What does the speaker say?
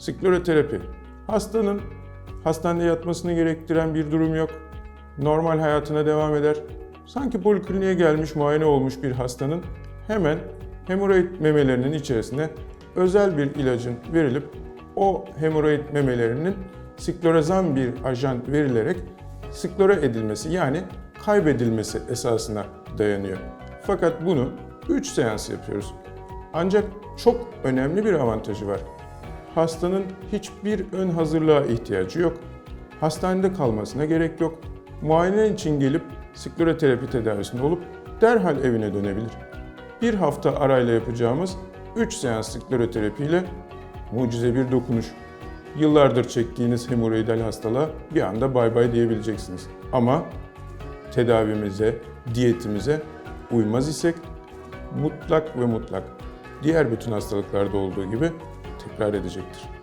Sikloroterapi. Hastanın hastanede yatmasını gerektiren bir durum yok. Normal hayatına devam eder. Sanki polikliniğe gelmiş, muayene olmuş bir hastanın hemen hemoroid memelerinin içerisine özel bir ilacın verilip o hemoroid memelerinin siklorazan bir ajan verilerek siklora edilmesi yani kaybedilmesi esasına dayanıyor. Fakat bunu 3 seans yapıyoruz. Ancak çok önemli bir avantajı var. Hastanın hiçbir ön hazırlığa ihtiyacı yok. Hastanede kalmasına gerek yok. Muayene için gelip sikloroterapi tedavisinde olup derhal evine dönebilir. Bir hafta arayla yapacağımız 3 seans sikloroterapi ile mucize bir dokunuş. Yıllardır çektiğiniz hemoroidal hastalığa bir anda bay bay diyebileceksiniz. Ama tedavimize, diyetimize uymaz isek mutlak ve mutlak diğer bütün hastalıklarda olduğu gibi tekrar edecektir.